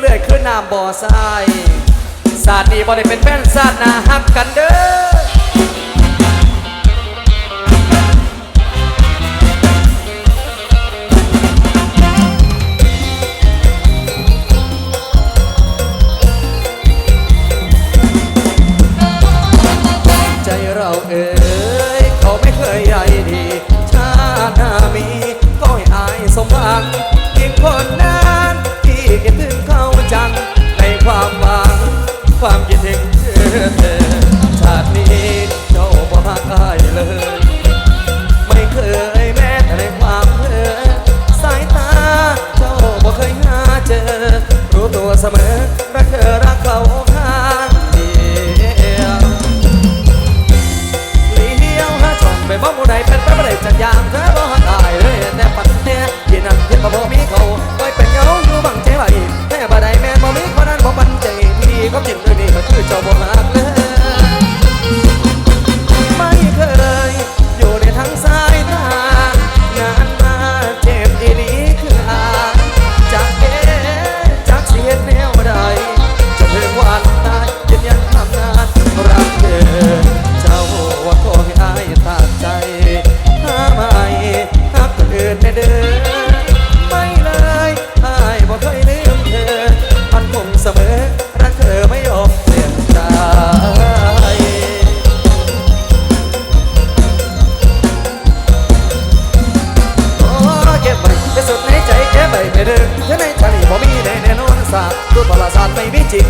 เลื่อยขึ้นน้ำบ่อทรายศาสตร์นี้บ่ได้เป็นแฟนศาสตร์นาฮักกันเด้อใจเราเอ่ย จังในความหวัง ความคิดถึงเธอเธอชาตินี้เจ้าบ่หักอายเลย ไม่เคยแม้แต่ในความเพลอสายตาเจ้าบ่เคยหาเจอ รู้ตัวเสมอรักเธอรักเขาข้างเดียวเลี้ยวหาช่องไปบ่หมู่ใดเป็นไปบ่ได้จักย่างเธอบ่หักอายเลยแต่ปัดเนี่ยที่นั่นเห็นบ่บ่มี ถ้าไม่หักคนอื่นแน่เด้อไม่เลยอายบ่เคยลืมเธอ มันคงเสมอรักเธอไม่ยอมเปลี่ยนใจโอ้เก็บไว้ที่สุดในใจเก็บไว้ไม่ดึงถ้าในใจบ่มีแน่นอนสาดูโทรศัพท์ไม่มีจริง